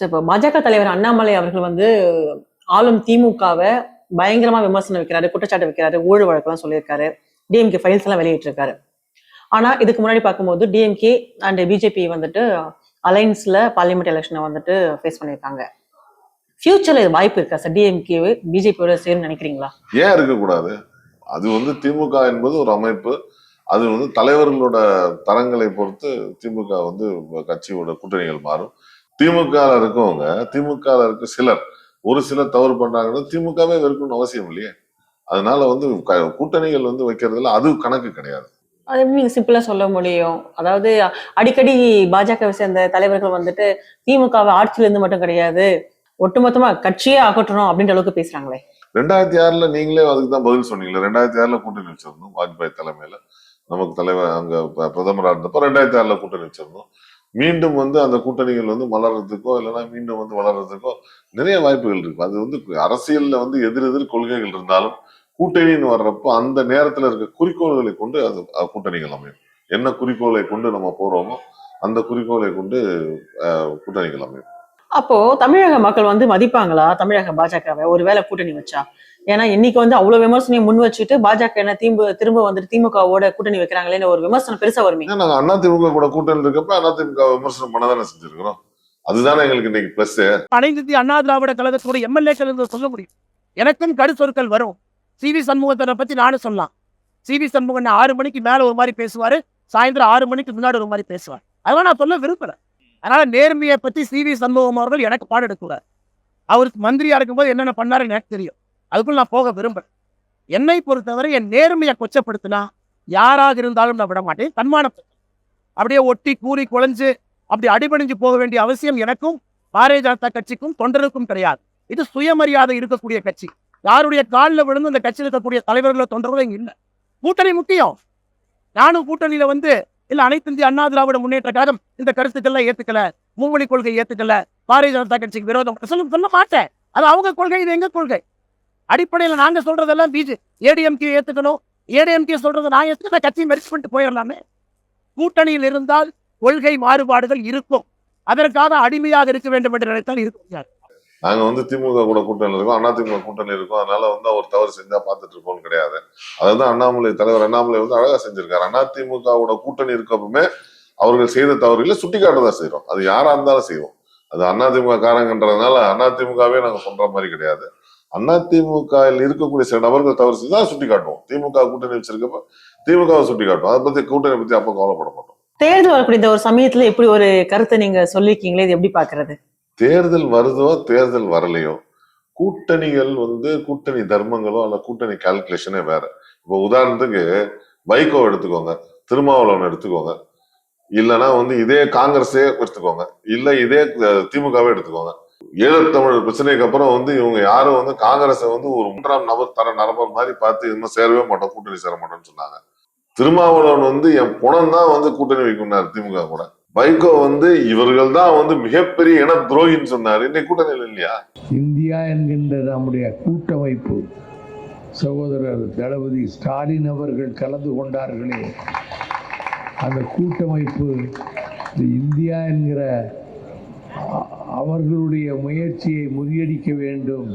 So இப்போ பாஜக தலைவர் அண்ணாமலை அவர்கள் வந்து ஆளும் திமுகவை பயங்கரமா விமர்சனம் வைக்கிறாரு குற்றச்சாட்டு வைக்கிறாரு ஊழல் வழக்கெல்லாம் சொல்லியிருக்காரு. டிஎம்கே ஃபைல்ஸ் எல்லாம் வெளியிட்டிருக்காரு. ஆனா இதுக்கு முன்னாடி பார்க்கும்போது டிஎம்கே அண்ட் பிஜேபி வந்துட்டு அலைன்ஸ்ல பார்லிமெண்ட் எலெக்ஷனை வந்துட்டு ஃபேஸ் பண்ணியிருக்காங்க. ஃபியூச்சர்ல இது வாய்ப்பு இருக்கா சார்? டிஎம்கே பிஜேபியோட சேரும் நினைக்கிறீங்களா? ஏன் இருக்கக்கூடாது? அது வந்து திமுக என்பது ஒரு அமைப்பு. அது வந்து தலைவர்களோட தரங்களை பொறுத்து திமுக வந்து கட்சியோட கூட்டணிகள் மாறும். திமுக இருக்கவங்க திமுக இருக்க சிலர் ஒரு சிலர் தவறு பண்றாங்கன்னா திமுகவே வெறுக்கணும்னு அவசியம் இல்லையே. அதனால வந்து கூட்டணிகள் வந்து வைக்கிறதுல அது கணக்கு கிடையாது. அது எப்படி சிம்பிளா சொல்ல முடியும்? அதாவது அடிக்கடி பாஜகவை சேர்ந்த தலைவர்கள் வந்துட்டு திமுகவை ஆட்சியில இருந்து மட்டும் கிடையாது ஒட்டுமொத்தமா கட்சியே அகற்றணும் அப்படின்ற அளவுக்கு பேசுறாங்களே. ரெண்டாயிரத்தி ஆறுல நீங்களே அதுக்கு தான் பதில் சொன்னீங்களே. ரெண்டாயிரத்தி ஆறுல கூட்டணி வச்சிருந்தோம் வாஜ்பாய் தலைமையில. நமக்கு தலைவர் அங்க பிரதமரா இருந்தப்போ ரெண்டாயிரத்தி ஆறுல கூட்டணி வச்சிருந்தோம். மீண்டும் வந்து அந்த கூட்டணிகள் வந்து மலர்றதுக்கோ இல்லைன்னா மீண்டும் வந்து வளர்றதுக்கோ நிறைய வாய்ப்புகள் இருக்கு. அது வந்து அரசியல்ல வந்து எதிர் எதிர் கொள்கைகள் இருந்தாலும் கூட்டணின்னு வர்றப்போ அந்த நேரத்துல இருக்க குறிக்கோள்களை கொண்டு அது கூட்டணிகள் அமையும். என்ன குறிக்கோளை கொண்டு நம்ம போறோமோ அந்த குறிக்கோளை கொண்டு கூட்டணிகள் அமையும். அப்போ தமிழக மக்கள் வந்து மதிப்பாங்களா? தமிழக பாஜகவை. ஒருவேளை கூட்டணி வச்சா. ஏன்னா இன்னைக்கு வந்து அவ்வளவு விமர்சனையும் முன் வச்சுட்டு பாஜக என்ன திரும்ப திரும்ப வந்துட்டு திமுகவோட கூட்டணி வைக்கிறாங்களேன்னு ஒரு விமர்சனம் பெருசா வருமே. ஏன்னா நாங்க அதிமுக கூட கூட்டணி இருக்கப்ப அதிமுக விமர்சனம் பண்ணதானே செஞ்சிருக்கிறோம். அதுதானே எங்களுக்கு இன்னைக்கு பிளஸ் அனைத்து அண்ணா திராவிட கழகத்தோட எம்எல்ஏக்கள் சொல்ல முடியும். எனக்கும் கருச்சொற்கள் வரும். சிவி சண்முகத்தனை பத்தி நானும் சொல்லலாம். சிவி சண்முகன் ஆறு மணிக்கு மேல ஒரு மாதிரி பேசுவாரு. சாயந்தரம் ஆறு மணிக்கு முன்னாடி ஒரு மாதிரி பேசுவார். அதெல்லாம் நான் சொல்ல விரும்பல. அதனால நேர்மையை பத்தி சிவி சண்முகம் அவர்கள் எனக்கு பாடம் எடுக்கக்கூடாது. அவருக்கு மந்திரியா இருக்கும்போது என்னென்ன பண்ணாருன்னு எனக்கு தெரியும். அதுக்குள்ள நான் போக விரும்புறேன் என்னை பொறுத்தவரை என் நேர்மையை கொச்சப்படுத்தினா யாராக இருந்தாலும் நான் விட மாட்டேன். தன்மானத்தை அப்படியே ஒட்டி கூறி குழஞ்சு அப்படி அடிபணிஞ்சு போக வேண்டிய அவசியம் எனக்கும் பாரதிய ஜனதா கட்சிக்கும் தொண்டருக்கும் கிடையாது. இது சுயமரியாதை இருக்கக்கூடிய கட்சி. யாருடைய காலில் விழுந்து இந்த கட்சியில் இருக்கக்கூடிய தலைவர்களோ தொண்டர்களோ இங்கே இல்லை. கூட்டணி முக்கியம். நானும் கூட்டணியில் வந்து இல்ல அனைத்து இந்திய அண்ணா திராவிட முன்னேற்ற கழகம் இந்த கருத்துக்கள்லாம் ஏத்துக்கல மும்மொழி கொள்கை ஏத்துக்கல பாரதிய ஜனதா கட்சிக்கு விரோதம் சொல்ல சொல்ல மாட்டேன். அது அவங்க கொள்கை இது எங்க கொள்கை? அடிப்படையில நாங்க சொல்றதெல்லாம் பிஜே ஏடிஎம்கே ஏத்துக்கணும். ஏடிஎம்கே சொல்றதை நான் ஏத்துக்க கட்சியை மெரிச்சு பண்ணிட்டு போயிடலாமே. கூட்டணியில் இருந்தால் கொள்கை மாறுபாடுகள் இருக்கும். அதற்காக அடிமையாக இருக்க வேண்டும் என்று நினைத்தால் இருக்க முடியாது. நாங்கள் வந்து திமுக கூட கூட்டணி இருக்கோம் திமுக கூட்டணி இருக்கோம். அதனால வந்து அவர் தவறு செஞ்சா பார்த்துட்டு இருப்போம்னு கிடையாது. அதான் அண்ணாமலை தலைவர் அண்ணாமலை வந்து அழகா செஞ்சிருக்காரு. திமுகவோட கூட்டணி இருக்கப்பவுமே அவர்கள் செய்த தவறுகளை சுட்டிக்காட்ட தான் செய்யறோம் அது யாரா இருந்தாலும் செய்வோம். அது அதிமுக காரங்கன்றதுனால அதிமுகவே நாங்கள் சொல்ற மாதிரி கிடையாது. அதிமுக இருக்கக்கூடிய சில நபர்கள் தவறு செஞ்சா சுட்டி காட்டுவோம் திமுக கூட்டணி வச்சிருக்கப்ப திமுகவை சுட்டி காட்டுவோம் அதை பத்தி கூட்டணி பத்தி அப்ப கவலைப்பட மாட்டோம். தேர்தல் வரக்கூடிய இந்த ஒரு சமயத்துல இப்படி ஒரு கருத்தை நீங்க சொல்லியிருக்கீங்களே இது எப்படி பாக்குறது தேர்தல் வருதோ தேர்தல் வரலையோ கூட்டணிகள் வந்து கூட்டணி தர்மங்களோ அல்ல கூட்டணி கால்குலேஷனே வேற. இப்போ உதாரணத்துக்கு வைகோ எடுத்துக்கோங்க திருமாவளவன் எடுத்துக்கோங்க. இல்லைன்னா வந்து இதே காங்கிரஸே எடுத்துக்கோங்க. இல்ல இதே திமுகவே எடுத்துக்கோங்க. ஈழத்தமிழர் பிரச்சனைக்கு அப்புறம் வந்து இவங்க யாரும் வந்து காங்கிரஸை வந்து ஒரு மூன்றாம் நபர் தர நபர் மாதிரி பார்த்து இன்னும் சேரவே மாட்டோம் கூட்டணி சேர மாட்டோம்னு சொன்னாங்க. திருமாவளவன் வந்து என் புணம் தான் வந்து கூட்டணி வைக்கும்னாரு திமுக கூட. வைகோ வந்து இவர்கள் தான் வந்து மிகப்பெரிய இன துரோகின்னு சொன்னாரு. இன்னைக்கு கூட்டணியில் இல்லையா? இந்தியா என்கின்ற நம்முடைய கூட்டமைப்பு சகோதரர் தளபதி ஸ்டாலின் அவர்கள் கலந்து கொண்டார்களே. அந்த கூட்டமைப்பு இந்த இந்தியா என்கிற அவர்களுடைய முயற்சியை முறியடிக்க வேண்டும்.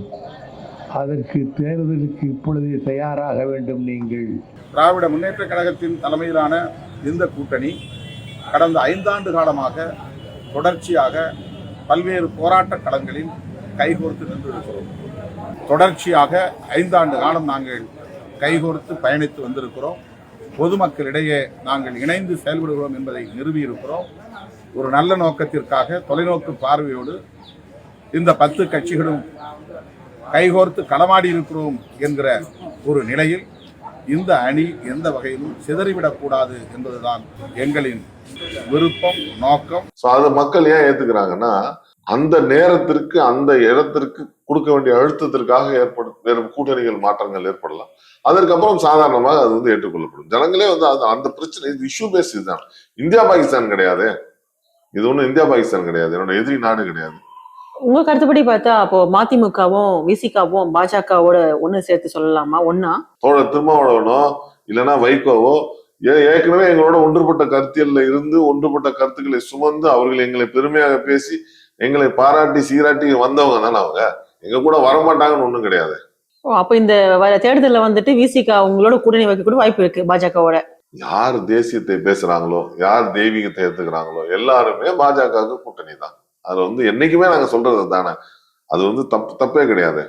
அதற்கு தேர்தலுக்கு இப்பொழுதே தயாராக வேண்டும் நீங்கள். திராவிட முன்னேற்ற கழகத்தின் தலைமையிலான இந்த கூட்டணி கடந்த ஐந்தாண்டு காலமாக தொடர்ச்சியாக பல்வேறு போராட்ட களங்களில் கைகோர்த்து நின்றிருக்கிறோம். தொடர்ச்சியாக ஐந்தாண்டு காலம் நாங்கள் கைகோர்த்து பயணித்து வந்திருக்கிறோம். பொதுமக்களிடையே நாங்கள் இணைந்து செயல்படுகிறோம் என்பதை நிறுவியிருக்கிறோம். ஒரு நல்ல நோக்கத்திற்காக தொலைநோக்கு பார்வையோடு இந்த பத்து கட்சிகளும் கைகோர்த்து களமாடி இருக்கிறோம் என்கிற ஒரு நிலையில் இந்த அணி எந்த வகையிலும் சிதறிவிடக்கூடாது என்பதுதான் எங்களின் விருப்பம் நோக்கம். சோ அதை மக்கள் ஏன் ஏத்துக்கிறாங்கன்னா அந்த நேரத்திற்கு அந்த இடத்திற்கு கொடுக்க வேண்டிய அழுத்தத்திற்காக ஏற்படும் கூட்டணிகள் மாற்றங்கள் ஏற்படலாம். அதற்கப்புறம் சாதாரணமாக அது வந்து ஏற்றுக்கொள்ளப்படும். ஜனங்களே வந்து அது அந்த பிரச்சனை இது இஷ்யூ பேஸ் இதுதான். இந்தியா பாகிஸ்தான் கிடையாது. இது ஒண்ணும் இந்தியா பாகிஸ்தான் கிடையாது. என்னோட எதிரி நாடு கிடையாது. உங்க கருத்துப்படி பார்த்தா அப்போ மதிமுகவும் விசிகாவும் பாஜகவோட ஒண்ணு சேர்த்து சொல்லலாமா? ஒன்னா தோழர் திருமாவளவனோ இல்லைன்னா வைகோவோ? ஏற்கனவே எங்களோட ஒன்றுபட்ட கருத்தியல்ல இருந்து ஒன்றுபட்ட கருத்துக்களை சுமந்து அவர்கள் எங்களை பெருமையாக பேசி எங்களை பாராட்டி சீராட்டி வந்தவங்க தானே அவங்க? எங்க கூட வரமாட்டாங்கன்னு ஒண்ணும் கிடையாது. ஓ, அப்ப இந்த தேர்தல்ல வந்துட்டு விசிகா உங்களோட கூட்டணி வைக்க கூட வாய்ப்பு இருக்கு பாஜகவோட. யார் தேசியத்தை பேசுறாங்களோ யார் தெய்வீகத்தை ஏத்துக்கிறாங்களோ எல்லாருமே பாஜகவுக்கு கூட்டணி தான் அது வந்து என்னைக்குமே நாங்க சொல்றது தானே அது வந்து தப்பு தப்பே கிடையாது.